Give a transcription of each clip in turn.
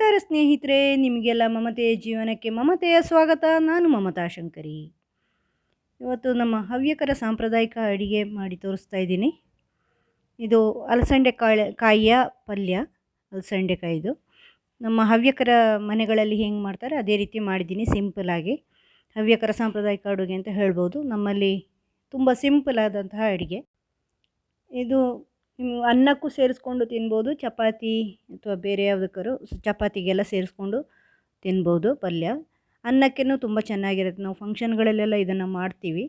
ನಮಸ್ಕಾರ ಸ್ನೇಹಿತರೆ, ನಿಮಗೆಲ್ಲ ಮಮತೆಯ ಜೀವನಕ್ಕೆ ಮಮತೆಯ ಸ್ವಾಗತ. ನಾನು ಮಮತಾ ಶಂಕರಿ. ಇವತ್ತು ನಮ್ಮ ಹವ್ಯಕರ ಸಾಂಪ್ರದಾಯಿಕ ಅಡಿಗೆ ಮಾಡಿ ತೋರಿಸ್ತಾ ಇದ್ದೀನಿ. ಇದು ಅಲಸಂಡೆ ಕಾಳೆ, ಕಾಯಿಯ ಪಲ್ಯ, ಅಲಸಂಡೆ ಕಾಯಿದು. ನಮ್ಮ ಹವ್ಯಕರ ಮನೆಗಳಲ್ಲಿ ಹೆಂಗೆ ಮಾಡ್ತಾರೆ, ಅದೇ ರೀತಿ ಮಾಡಿದ್ದೀನಿ ಸಿಂಪಲಾಗಿ ಹವ್ಯಕರ ಸಾಂಪ್ರದಾಯಿಕ ಅಡುಗೆ ಅಂತ ಹೇಳ್ಬೋದು. ನಮ್ಮಲ್ಲಿ ತುಂಬ ಸಿಂಪಲ್ ಆದಂತಹ ಅಡುಗೆ. ಇದು ನೀವು ಅನ್ನಕ್ಕೂ ಸೇರಿಸ್ಕೊಂಡು ತಿನ್ಬೋದು, ಚಪಾತಿ ಅಥವಾ ಬೇರೆ ಯಾವುದಕ್ಕಾದ್ರು ಚಪಾತಿಗೆಲ್ಲ ಸೇರಿಸ್ಕೊಂಡು ತಿನ್ಬೋದು ಪಲ್ಯ. ಅನ್ನಕ್ಕೇನು ತುಂಬ ಚೆನ್ನಾಗಿರುತ್ತೆ. ನಾವು ಫಂಕ್ಷನ್ಗಳಲ್ಲೆಲ್ಲ ಇದನ್ನು ಮಾಡ್ತೀವಿ.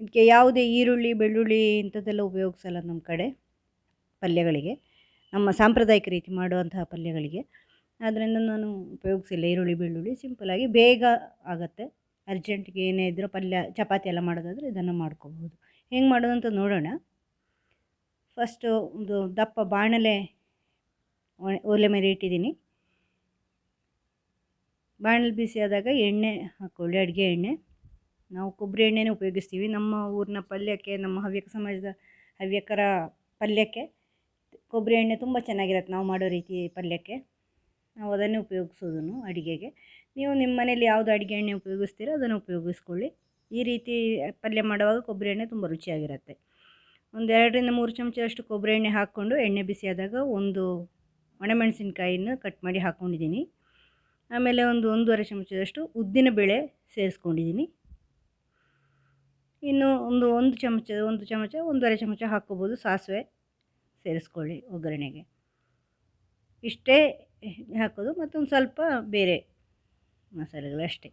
ಇದಕ್ಕೆ ಯಾವುದೇ ಈರುಳ್ಳಿ, ಬೆಳ್ಳುಳ್ಳಿ ಇಂಥದ್ದೆಲ್ಲ ಉಪಯೋಗಿಸಲ್ಲ ನಮ್ಮ ಕಡೆ ಪಲ್ಯಗಳಿಗೆ. ನಮ್ಮ ಸಾಂಪ್ರದಾಯಿಕ ರೀತಿ ಮಾಡುವಂತಹ ಪಲ್ಯಗಳಿಗೆ. ಆದ್ದರಿಂದ ನಾನು ಉಪಯೋಗಿಸಿಲ್ಲ ಈರುಳ್ಳಿ, ಬೆಳ್ಳುಳ್ಳಿ. ಸಿಂಪಲಾಗಿ ಬೇಗ ಆಗುತ್ತೆ. ಅರ್ಜೆಂಟ್ಗೆ ಏನೇ ಇದ್ದರೂ ಪಲ್ಯ, ಚಪಾತಿ ಎಲ್ಲ ಮಾಡೋದಾದರೆ ಇದನ್ನು ಮಾಡ್ಕೋಬಹುದು. ಹೆಂಗೆ ಮಾಡೋದು ಅಂತ ನೋಡೋಣ. ಫಸ್ಟು ಒಂದು ದಪ್ಪ ಬಾಣಲೆ ಒಲೆ ಮೇಲೆ ಇಟ್ಟಿದ್ದೀನಿ. ಬಾಣಲೆ ಬಿಸಿ ಆದಾಗ ಎಣ್ಣೆ ಹಾಕ್ಕೊಳ್ಳಿ ಅಡುಗೆ ಎಣ್ಣೆ. ನಾವು ಕೊಬ್ಬರಿ ಎಣ್ಣೆನೇ ಉಪಯೋಗಿಸ್ತೀವಿ. ನಮ್ಮ ಊರಿನ ಪಲ್ಯಕ್ಕೆ, ನಮ್ಮ ಹವ್ಯಕ ಸಮಾಜದ ಹವ್ಯಕರ ಪಲ್ಯಕ್ಕೆ ಕೊಬ್ಬರಿ ಎಣ್ಣೆ ತುಂಬ ಚೆನ್ನಾಗಿರುತ್ತೆ ನಾವು ಮಾಡೋ ರೀತಿ ಪಲ್ಯಕ್ಕೆ. ನಾವು ಅದನ್ನೇ ಉಪಯೋಗಿಸೋದು ಅಡುಗೆಗೆ. ನೀವು ನಿಮ್ಮ ಮನೇಲಿ ಯಾವುದು ಅಡುಗೆ ಎಣ್ಣೆ ಉಪಯೋಗಿಸ್ತೀರೋ ಅದನ್ನು ಉಪಯೋಗಿಸ್ಕೊಳ್ಳಿ. ಈ ರೀತಿ ಪಲ್ಯ ಮಾಡುವಾಗ ಕೊಬ್ಬರಿ ಎಣ್ಣೆ ತುಂಬ ರುಚಿಯಾಗಿರುತ್ತೆ. ಒಂದು ಎರಡರಿಂದ ಮೂರು ಚಮಚದಷ್ಟು ಕೊಬ್ಬರಿ ಎಣ್ಣೆ ಹಾಕ್ಕೊಂಡು ಎಣ್ಣೆ ಬಿಸಿಯಾದಾಗ ಒಂದು ಒಣಮೆಣಸಿನ್ಕಾಯಿನ ಕಟ್ ಮಾಡಿ ಹಾಕ್ಕೊಂಡಿದ್ದೀನಿ ಆಮೇಲೆ ಒಂದು ಒಂದೂವರೆ ಚಮಚದಷ್ಟು ಉದ್ದಿನ ಬೇಳೆ ಸೇರಿಸ್ಕೊಂಡಿದ್ದೀನಿ. ಇನ್ನು ಒಂದು ಒಂದು ಚಮಚ ಒಂದು ಚಮಚ, ಒಂದೂವರೆ ಚಮಚ ಹಾಕ್ಕೋಬೋದು ಸಾಸಿವೆ ಸೇರಿಸ್ಕೊಳ್ಳಿ ಒಗ್ಗರಣೆಗೆ. ಇಷ್ಟೇ ಹಾಕೋದು ಮತ್ತೊಂದು ಸ್ವಲ್ಪ ಬೇರೆ ಮಸಾಲೆಗಳು ಅಷ್ಟೇ.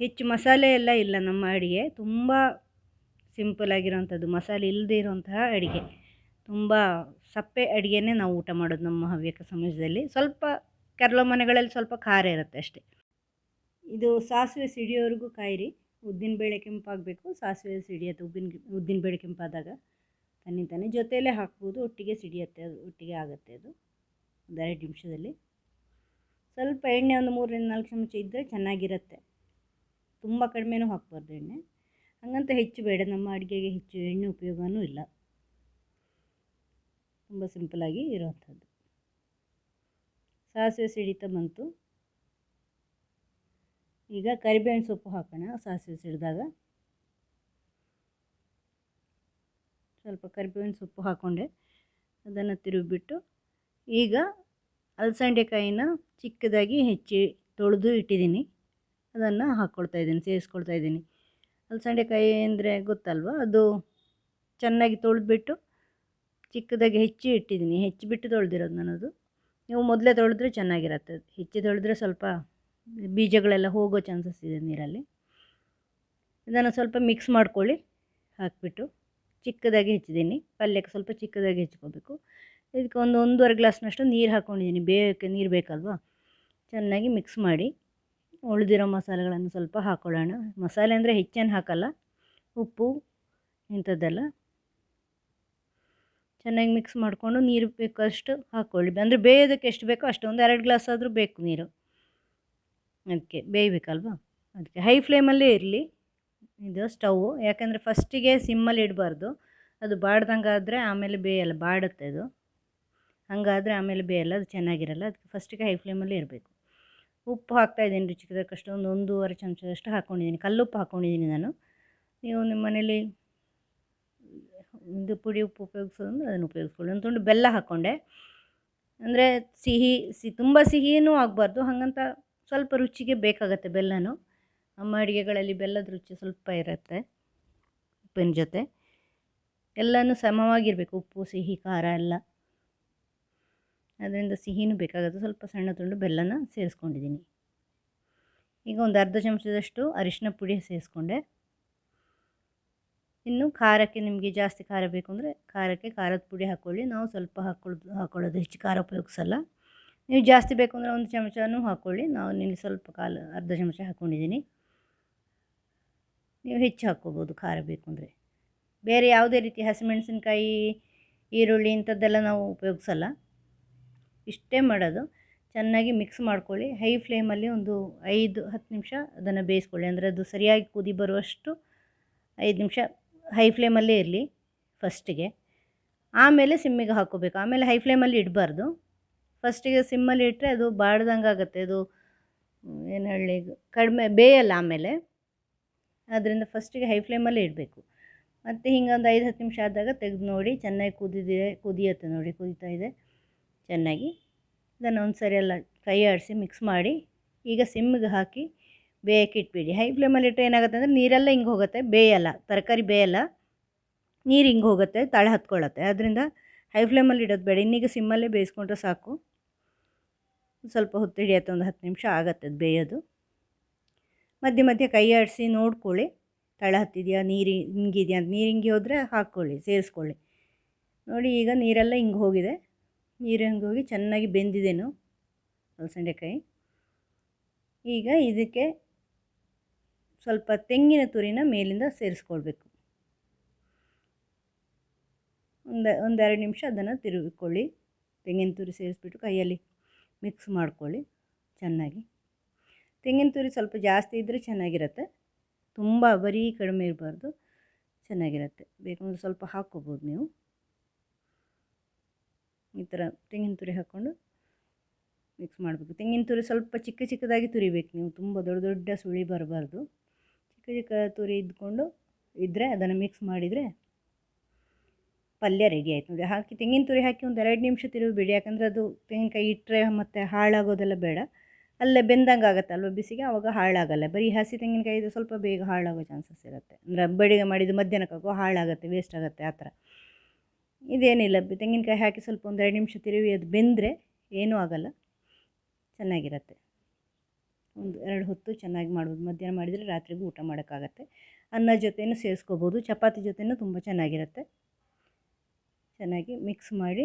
ಹೆಚ್ಚು ಮಸಾಲೆ ಎಲ್ಲ ಇಲ್ಲ ನಮ್ಮ ಅಡುಗೆ. ತುಂಬ ಸಿಂಪಲ್ ಆಗಿರೋವಂಥದ್ದು ಮಸಾಲೆ ಇಲ್ಲದೇ ಇರೋಂತಹ ಅಡುಗೆ. ತುಂಬ ಸಪ್ಪೆ ಅಡುಗೆನೇ ನಾವು ಊಟ ಮಾಡೋದು ನಮ್ಮ ಹವ್ಯಕ ಸಮಾಜದಲ್ಲಿ. ಸ್ವಲ್ಪ ಕೆಲವು ಮನೆಗಳಲ್ಲಿ ಸ್ವಲ್ಪ ಖಾರ ಇರುತ್ತೆ ಅಷ್ಟೇ. ಇದು ಸಾಸಿವೆ ಸಿಡಿಯೋವರೆಗೂ ಕಾಯಿರಿ. ಉದ್ದಿನಬೇಳೆ ಕೆಂಪಾಗಬೇಕು. ಸಾಸಿವೆ ಸಿಡಿಯುತ್ತೆ ಉದ್ದಿನ ಬೇಳೆ ಕೆಂಪಾದಾಗ ತನ್ನಿ ತಾನೇ ಜೊತೆಯಲ್ಲೇ ಹಾಕ್ಬೋದು. ಒಟ್ಟಿಗೆ ಸಿಡಿಯುತ್ತೆ ಅದು ಒಟ್ಟಿಗೆ ಆಗುತ್ತೆ ಅದು. ಒಂದೆರಡು ಎರಡು ನಿಮಿಷದಲ್ಲಿ. ಸ್ವಲ್ಪ ಎಣ್ಣೆ ಒಂದು ಮೂರರಿಂದ ನಾಲ್ಕು ಚಮಚ ಇದ್ದರೆ ಚೆನ್ನಾಗಿರುತ್ತೆ. ತುಂಬ ಕಡಿಮೆನೂ ಹಾಕ್ಬಾರ್ದು ಎಣ್ಣೆ. ಹಾಗಂತ ಹೆಚ್ಚು ಬೇಡ. ನಮ್ಮ ಅಡುಗೆಗೆ ಹೆಚ್ಚು ಎಣ್ಣೆ ಉಪಯೋಗವೂ ಇಲ್ಲ. ತುಂಬ ಸಿಂಪಲಾಗಿ ಇರುವಂಥದ್ದು ಸಾಸಿವೆ ಸಿಡಿತಾ ಬಂತು. ಈಗ ಕರಿಬೇವಿನ ಸೊಪ್ಪು ಹಾಕೋಣ. ಸಾಸಿವೆ ಸಿಡಿದಾಗ ಸ್ವಲ್ಪ ಕರಿಬೇವಿನ ಸೊಪ್ಪು ಹಾಕ್ಕೊಂಡೆ ಅದನ್ನು ತಿರುಗಿಬಿಟ್ಟು ಈಗ ಅಲಸಂಡೆಕಾಯಿನ ಚಿಕ್ಕದಾಗಿ ಹೆಚ್ಚಿ ತೊಳೆದು ಇಟ್ಟಿದ್ದೀನಿ. ಅದನ್ನು ಹಾಕ್ಕೊಳ್ತಾ ಇದ್ದೀನಿ, ಸೇರಿಸ್ಕೊಳ್ತಾ ಇದ್ದೀನಿ. ಅಲಸಂಡೆಕಾಯಿ ಅಂದರೆ ಗೊತ್ತಲ್ವ? ಅದು ಚೆನ್ನಾಗಿ ತೊಳೆದ್ಬಿಟ್ಟು ಚಿಕ್ಕದಾಗಿ ಹೆಚ್ಚಿ ಇಟ್ಟಿದ್ದೀನಿ. ಹೆಚ್ಚಿಬಿಟ್ಟು ತೊಳೆದಿರೋದು ಅದು ನೀವು ಮೊದಲೇ ತೊಳೆದ್ರೆ ಚೆನ್ನಾಗಿರತ್ತೆ. ಹೆಚ್ಚಿ ತೊಳೆದ್ರೆ ಸ್ವಲ್ಪ ಬೀಜಗಳೆಲ್ಲ ಹೋಗೋ ಚಾನ್ಸಸ್ ಇದೆ ನೀರಲ್ಲಿ. ಇದನ್ನು ಸ್ವಲ್ಪ ಮಿಕ್ಸ್ ಮಾಡ್ಕೊಳ್ಳಿ, ಹಾಕಿಬಿಟ್ಟು ಚಿಕ್ಕದಾಗಿ ಹೆಚ್ಚಿದ್ದೀನಿ. ಪಲ್ಯಕ್ಕೆ ಸ್ವಲ್ಪ ಚಿಕ್ಕದಾಗಿ ಹೆಚ್ಕೋಬೇಕು ಇದಕ್ಕೆ ಒಂದು ಒಂದೂವರೆ ಗ್ಲಾಸ್ನಷ್ಟು ನೀರು ಹಾಕ್ಕೊಂಡಿದ್ದೀನಿ. ಬೇಯಕ್ಕೆ ನೀರು ಬೇಕಲ್ವಾ? ಚೆನ್ನಾಗಿ ಮಿಕ್ಸ್ ಮಾಡಿ ಉಳಿದಿರೋ ಮಸಾಲೆಗಳನ್ನು ಸ್ವಲ್ಪ ಹಾಕ್ಕೊಳ್ಳೋಣ ಮಸಾಲೆ ಅಂದರೆ ಹೆಚ್ಚೇನು ಹಾಕಲ್ಲ. ಉಪ್ಪು, ಇಂಥದ್ದೆಲ್ಲ. ಚೆನ್ನಾಗಿ ಮಿಕ್ಸ್ ಮಾಡಿಕೊಂಡು ನೀರು ಬೇಕಷ್ಟು ಹಾಕ್ಕೊಳ್ಳಿ ಅಂದರೆ ಬೇಯೋದಕ್ಕೆ ಎಷ್ಟು ಬೇಕೋ ಅಷ್ಟು ಒಂದು ಎರಡು ಗ್ಲಾಸ್ ಆದರೂ ಬೇಕು ನೀರು. ಅದಕ್ಕೆ ಬೇಯಬೇಕಲ್ವಾ? ಅದಕ್ಕೆ ಹೈ ಫ್ಲೇಮಲ್ಲೇ ಇರಲಿ. ಇದು ಸ್ಟವ್ ಯಾಕೆಂದರೆ ಫಸ್ಟಿಗೆ ಸಿಮ್ಮಲ್ಲಿ ಇಡಬಾರ್ದು. ಅದು ಬಾಡ್ದಂಗೆ ಆದರೆ ಆಮೇಲೆ ಬೇಯಲ್ಲ, ಬಾಡುತ್ತೆ ಅದು. ಹಂಗಾದರೆ ಆಮೇಲೆ ಬೇಯಲ್ಲ, ಅದು ಚೆನ್ನಾಗಿರಲ್ಲ. ಅದಕ್ಕೆ ಫಸ್ಟಿಗೆ ಹೈ ಫ್ಲೇಮಲ್ಲೇ ಇರಬೇಕು. ಉಪ್ಪು ಹಾಕ್ತಾಯಿದ್ದೀನಿ ರುಚಿಗೆ ತಕ್ಕಷ್ಟು ಒಂದು ಒಂದೂವರೆ ಚಮಚದಷ್ಟು ಹಾಕ್ಕೊಂಡಿದ್ದೀನಿ ಕಲ್ಲುಪ್ಪು ಹಾಕ್ಕೊಂಡಿದ್ದೀನಿ ನಾನು. ನೀವು ನಿಮ್ಮ ಮನೇಲಿ ಇದು ಪುಡಿ ಉಪ್ಪು ಉಪಯೋಗಿಸೋದಂದ್ರೆ ಅದನ್ನು ಉಪಯೋಗಿಸ್ಕೊಳ್ಳಿ. ಒಂದು ತುಂಡು ಬೆಲ್ಲ ಹಾಕ್ಕೊಂಡೆ ಅಂದರೆ ಸಿಹಿ, ಸಿ ತುಂಬ ಸಿಹಿಯೂ ಆಗಬಾರ್ದು, ಹಾಗಂತ ಸ್ವಲ್ಪ ರುಚಿಗೆ ಬೇಕಾಗತ್ತೆ ಬೆಲ್ಲನೂ. ನಮ್ಮ ಅಡುಗೆಗಳಲ್ಲಿ ಬೆಲ್ಲದ ರುಚಿ ಸ್ವಲ್ಪ ಇರುತ್ತೆ ಉಪ್ಪಿನ ಜೊತೆ. ಎಲ್ಲನೂ ಸಮವಾಗಿರಬೇಕು, ಉಪ್ಪು, ಸಿಹಿ, ಖಾರ ಎಲ್ಲ. ಅದರಿಂದ ಸಿಹಿನೂ ಬೇಕಾಗುತ್ತೆ. ಸ್ವಲ್ಪ ಸಣ್ಣ ತುಂಡು ಬೆಲ್ಲನ ಸೇರಿಸ್ಕೊಂಡಿದ್ದೀನಿ. ಈಗ ಒಂದು ಅರ್ಧ ಚಮಚದಷ್ಟು ಅರಿಶಿನ ಪುಡಿ ಸೇರಿಸ್ಕೊಂಡೆ. ಇನ್ನು ಖಾರಕ್ಕೆ ನಿಮಗೆ ಜಾಸ್ತಿ ಖಾರ ಬೇಕು ಅಂದರೆ ಖಾರಕ್ಕೆ ಖಾರದ ಪುಡಿ ಹಾಕ್ಕೊಳ್ಳಿ ನಾವು ಸ್ವಲ್ಪ ಹಾಕ್ಕೊಳ್ಳೋದು ಹಾಕ್ಕೊಳ್ಳೋದು ಹೆಚ್ಚು ಖಾರ ಉಪಯೋಗಿಸಲ್ಲ. ನೀವು ಜಾಸ್ತಿ ಬೇಕು ಅಂದರೆ ಒಂದು ಚಮಚನೂ ಹಾಕ್ಕೊಳ್ಳಿ ನಾವು ನಿಲ್ಲಿ ಸ್ವಲ್ಪ ಕಾಲು, ಅರ್ಧ ಚಮಚ ಹಾಕ್ಕೊಂಡಿದ್ದೀನಿ ನೀವು ಹೆಚ್ಚು ಹಾಕ್ಕೋಬೋದು ಖಾರ ಬೇಕು ಅಂದರೆ. ಬೇರೆ ಯಾವುದೇ ರೀತಿ ಹಸಿಮೆಣಸಿನ್ಕಾಯಿ, ಈರುಳ್ಳಿ ಇಂಥದ್ದೆಲ್ಲ ನಾವು ಉಪಯೋಗಿಸಲ್ಲ. ಇಷ್ಟೇ ಮಾಡೋದು. ಚೆನ್ನಾಗಿ ಮಿಕ್ಸ್ ಮಾಡ್ಕೊಳ್ಳಿ. ಹೈ ಫ್ಲೇಮಲ್ಲಿ ಒಂದು ಐದು, ಹತ್ತು ನಿಮಿಷ ಅದನ್ನು ಬೇಯಿಸ್ಕೊಳ್ಳಿ. ಅಂದರೆ ಅದು ಸರಿಯಾಗಿ ಕುದಿ ಬರುವಷ್ಟು ಐದು ನಿಮಿಷ ಹೈ ಫ್ಲೇಮಲ್ಲೇ ಇರಲಿ ಫಸ್ಟಿಗೆ. ಆಮೇಲೆ ಸಿಮ್ಮಿಗೆ ಹಾಕ್ಕೋಬೇಕು. ಆಮೇಲೆ ಹೈ ಫ್ಲೇಮಲ್ಲಿ ಇಡಬಾರ್ದು. ಫಸ್ಟಿಗೆ ಸಿಮ್ಮಲ್ಲಿ ಇಟ್ಟರೆ ಅದು ಬಾಡ್ದಂಗೆ ಆಗುತ್ತೆ. ಅದು, ಏನು ಹೇಳಿ, ಕಡಿಮೆ ಬೇಯಲ್ಲ ಆಮೇಲೆ. ಅದರಿಂದ ಫಸ್ಟಿಗೆ ಹೈ ಫ್ಲೇಮಲ್ಲಿ ಇಡಬೇಕು. ಮತ್ತು ಹಿಂಗೆ ಒಂದು ಐದು, ಹತ್ತು ನಿಮಿಷ ಆದಾಗ ತೆಗೆದು ನೋಡಿ. ಚೆನ್ನಾಗಿ ಕುದಿದೆ ಕುದಿಯುತ್ತೆ ನೋಡಿ, ಕುದಿತಾ ಇದೆ. ಚೆನ್ನಾಗಿ ಇದನ್ನು ಒಂದು ಸರಿ ಎಲ್ಲ ಕೈ ಆಡಿಸಿ ಮಿಕ್ಸ್ ಮಾಡಿ ಈಗ ಸಿಮ್ಮಿಗೆ ಹಾಕಿ ಬೇಯಕ್ಕೆ ಇಟ್ಬಿಡಿ. ಹೈ ಫ್ಲೇಮಲ್ಲಿ ಇಟ್ಟರೆ ಏನಾಗುತ್ತೆ ಅಂದರೆ ನೀರೆಲ್ಲ ಹಿಂಗೆ ಹೋಗುತ್ತೆ, ಬೇಯಲ್ಲ, ತರಕಾರಿ ಬೇಯಲ್ಲ, ನೀರು ಹಿಂಗೆ ಹೋಗುತ್ತೆ, ತಳ ಹತ್ಕೊಳ್ಳುತ್ತೆ. ಅದರಿಂದ ಹೈ ಫ್ಲೇಮಲ್ಲಿ ಇಡೋದು ಬೇಡ. ಇನ್ನೀಗ ಸಿಮ್ಮಲ್ಲೇ ಬೇಯಿಸ್ಕೊಂಡ್ರೆ ಸಾಕು. ಸ್ವಲ್ಪ ಹೊತ್ತು ಹಿಡಿಯುತ್ತೆ, ಒಂದು ಹತ್ತು ನಿಮಿಷ ಆಗತ್ತೆ ಅದು ಬೇಯೋದು. ಮಧ್ಯೆ ಮಧ್ಯೆ ಕೈ ಆಡಿಸಿ ನೋಡ್ಕೊಳ್ಳಿ. ತಳ ಹತ್ತಿದೆಯಾ, ನೀರು ಹಿಂಗಿದೆಯಾ ಅಂತ. ನೀರು ಹಿಂಗೆ ಹೋದರೆ ಹಾಕ್ಕೊಳ್ಳಿ, ಸೇರಿಸ್ಕೊಳ್ಳಿ. ನೋಡಿ ಈಗ ನೀರೆಲ್ಲ ಹಿಂಗೆ ಹೋಗಿದೆ. ನೀರು ಹಂಗೆ ಹೋಗಿ ಚೆನ್ನಾಗಿ ಬೆಂದಿದೆನು ಅಲಸಂಡೆಕಾಯಿ ಈಗ ಇದಕ್ಕೆ ಸ್ವಲ್ಪ ತೆಂಗಿನ ತುರಿನ ಮೇಲಿಂದ ಸೇರಿಸ್ಕೊಳ್ಬೇಕು. ಒಂದು, ಒಂದೆರಡು ನಿಮಿಷ ಅದನ್ನು ತಿರುಗಿಕೊಳ್ಳಿ. ತೆಂಗಿನ ತುರಿ ಸೇರಿಸ್ಬಿಟ್ಟು ಕೈಯಲ್ಲಿ ಮಿಕ್ಸ್ ಮಾಡ್ಕೊಳ್ಳಿ ಚೆನ್ನಾಗಿ. ತೆಂಗಿನ ತುರಿ ಸ್ವಲ್ಪ ಜಾಸ್ತಿ ಇದ್ದರೆ ಚೆನ್ನಾಗಿರುತ್ತೆ. ತುಂಬ ಬರೀ ಕಡಿಮೆ ಇರಬಾರ್ದು, ಚೆನ್ನಾಗಿರುತ್ತೆ. ಬೇಕಂದ್ರೆ ಸ್ವಲ್ಪ ಹಾಕ್ಕೋಬೋದು ನೀವು. ಈ ಥರ ತೆಂಗಿನ ತುರಿ ಹಾಕ್ಕೊಂಡು ಮಿಕ್ಸ್ ಮಾಡಬೇಕು. ತೆಂಗಿನ ತುರಿ ಸ್ವಲ್ಪ ಚಿಕ್ಕ ಚಿಕ್ಕದಾಗಿ ತುರಿಬೇಕು ನೀವು. ತುಂಬ ದೊಡ್ಡ ದೊಡ್ಡ ಸುಳಿ ಬರಬಾರ್ದು. ಚಿಕ್ಕ ಚಿಕ್ಕ ತುರಿ ಇದ್ಕೊಂಡು ಇದ್ದರೆ ಅದನ್ನು ಮಿಕ್ಸ್ ಮಾಡಿದರೆ ಪಲ್ಯ ರೆಡಿ ಆಯ್ತು ನೋಡಿ. ಹಾಕಿ ತೆಂಗಿನ ತುರಿ ಹಾಕಿ ಒಂದು ಎರಡು ನಿಮಿಷ ತಿರುಗಿಬಿಡಿ ಯಾಕಂದರೆ ಅದು ತೆಂಗಿನಕಾಯಿ ಇಟ್ಟರೆ ಮತ್ತು ಹಾಳಾಗೋದೆಲ್ಲ ಬೇಡ. ಅಲ್ಲೇ ಬೆಂದಂಗೆ ಆಗುತ್ತೆ ಅಲ್ವ ಬಿಸಿಗೆ? ಆವಾಗ ಹಾಳಾಗಲ್ಲ. ಬರೀ ಹಸಿ ತೆಂಗಿನಕಾಯಿ ಇದು ಸ್ವಲ್ಪ ಬೇಗ ಹಾಳಾಗೋ ಚಾನ್ಸಸ್ ಇರುತ್ತೆ. ಅಂದರೆ ಬಡಿಗೆ ಮಾಡಿದ್ದು ಮಧ್ಯಾಹ್ನಕ್ಕಾಗೋ ಹಾಳಾಗುತ್ತೆ ವೇಸ್ಟ್ ಆಗುತ್ತೆ, ಆ ಥರ. ಇದೇನಿಲ್ಲ ತೆಂಗಿನಕಾಯಿ ಹಾಕಿ ಸ್ವಲ್ಪ ಒಂದು ಎರಡು ನಿಮಿಷ ತಿರುವಿ, ಅದು ಬೆಂದರೆ ಏನೂ ಆಗಲ್ಲ. ಚೆನ್ನಾಗಿರತ್ತೆ. ಒಂದು ಎರಡು ಹೊತ್ತು ಚೆನ್ನಾಗಿ ಮಾಡ್ಬೋದು. ಮಧ್ಯಾಹ್ನ ಮಾಡಿದರೆ ರಾತ್ರಿಗೂ ಊಟ ಮಾಡೋಕ್ಕಾಗತ್ತೆ. ಅನ್ನ ಜೊತೆನೂ ಸೇರಿಸ್ಕೋಬೋದು. ಚಪಾತಿ ಜೊತೆನೂ ತುಂಬ ಚೆನ್ನಾಗಿರುತ್ತೆ. ಚೆನ್ನಾಗಿ ಮಿಕ್ಸ್ ಮಾಡಿ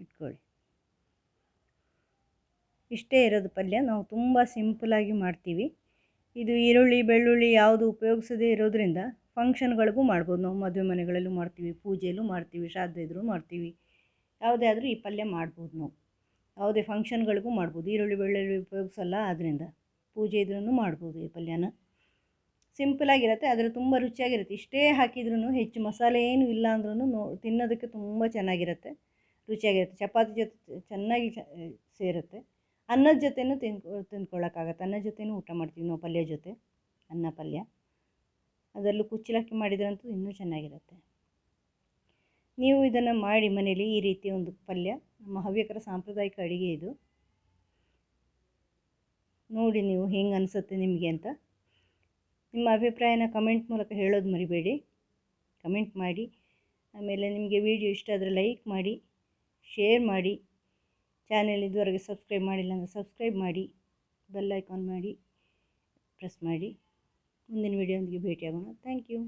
ಇಟ್ಕೊಳ್ಳಿ. ಇಷ್ಟೇ ಇರೋದು ಪಲ್ಯ. ನಾವು ತುಂಬ ಸಿಂಪಲಾಗಿ ಮಾಡ್ತೀವಿ. ಇದು ಈರುಳ್ಳಿ, ಬೆಳ್ಳುಳ್ಳಿ ಯಾವುದು ಉಪಯೋಗಿಸದೇ ಇರೋದ್ರಿಂದ ಫಂಕ್ಷನ್ಗಳಿಗೂ ಮಾಡ್ಬೋದು. ನಾವು ಮದುವೆ ಮನೆಗಳಲ್ಲೂ ಮಾಡ್ತೀವಿ, ಪೂಜೆಯಲ್ಲೂ ಮಾಡ್ತೀವಿ, ಶ್ರಾದ್ದ ಇದ್ರೂ ಮಾಡ್ತೀವಿ. ಯಾವುದೇ ಆದರೂ ಈ ಪಲ್ಯ ಮಾಡ್ಬೋದು ನಾವು. ಯಾವುದೇ ಫಂಕ್ಷನ್ಗಳಿಗೂ ಮಾಡ್ಬೋದು. ಈರುಳ್ಳಿ, ಬೆಳ್ಳುಳ್ಳಿ ಉಪಯೋಗಿಸಲ್ಲ ಆದ್ದರಿಂದ ಪೂಜೆ ಇದ್ರೂ ಮಾಡ್ಬೋದು ಈ ಪಲ್ಯನ. ಸಿಂಪಲಾಗಿರುತ್ತೆ ಆದರೆ ತುಂಬ ರುಚಿಯಾಗಿರುತ್ತೆ. ಇಷ್ಟೇ ಹಾಕಿದ್ರೂ ಹೆಚ್ಚು ಮಸಾಲೆ ಏನು ಇಲ್ಲ ಅಂದ್ರೂ ನೋ, ತಿನ್ನೋದಕ್ಕೆ ತುಂಬ ಚೆನ್ನಾಗಿರುತ್ತೆ. ರುಚಿಯಾಗಿರುತ್ತೆ. ಚಪಾತಿ ಜೊತೆ ಚೆನ್ನಾಗಿ ಸೇರುತ್ತೆ. ಅನ್ನದ ಜೊತೆನೂ ತಿನ್ಕೊ ತಿಂದ್ಕೊಳ್ಳೋಕ್ಕಾಗತ್ತೆ ಅನ್ನದ ಜೊತೆನೂ ಊಟ ಮಾಡ್ತೀವಿ ನಾವು ಪಲ್ಯ ಜೊತೆ. ಅನ್ನ ಪಲ್ಯ. ಅದರಲ್ಲೂ ಕುಚ್ಚಲಕ್ಕಿ ಮಾಡಿದ್ರಂತೂ ಇನ್ನೂ ಚೆನ್ನಾಗಿರುತ್ತೆ. ನೀವು ಇದನ್ನು ಮಾಡಿ ಮನೇಲಿ ಈ ರೀತಿ ಒಂದು ಪಲ್ಯ, ನಮ್ಮ ಹವ್ಯಕರ ಸಾಂಪ್ರದಾಯಿಕ ಅಡುಗೆ ಇದು. ನೋಡಿ ನೀವು ಹೆಂಗೆ ಅನಿಸುತ್ತೆ ನಿಮಗೆ ಅಂತ. ನಿಮ್ಮ ಅಭಿಪ್ರಾಯನ ಕಮೆಂಟ್ ಮೂಲಕ ಹೇಳೋದು ಮರಿಬೇಡಿ. ಕಮೆಂಟ್ ಮಾಡಿ, ಆಮೇಲೆ ನಿಮಗೆ ವಿಡಿಯೋ ಇಷ್ಟ ಆದರೆ ಲೈಕ್ ಮಾಡಿ, ಶೇರ್ ಮಾಡಿ. ಚಾನೆಲ್ ಇದುವರೆಗೆ ಸಬ್ಸ್ಕ್ರೈಬ್ ಮಾಡಿಲ್ಲ ಅಂದರೆ ಸಬ್ಸ್ಕ್ರೈಬ್ ಮಾಡಿ, ಬೆಲ್ ಐಕಾನ್ ಮಾಡಿ, ಪ್ರೆಸ್ ಮಾಡಿ. ಮುಂದಿನ ವಿಡಿಯೋದೊಂದಿಗೆ ಭೇಟಿಯಾಗೋಣ ಥ್ಯಾಂಕ್ ಯು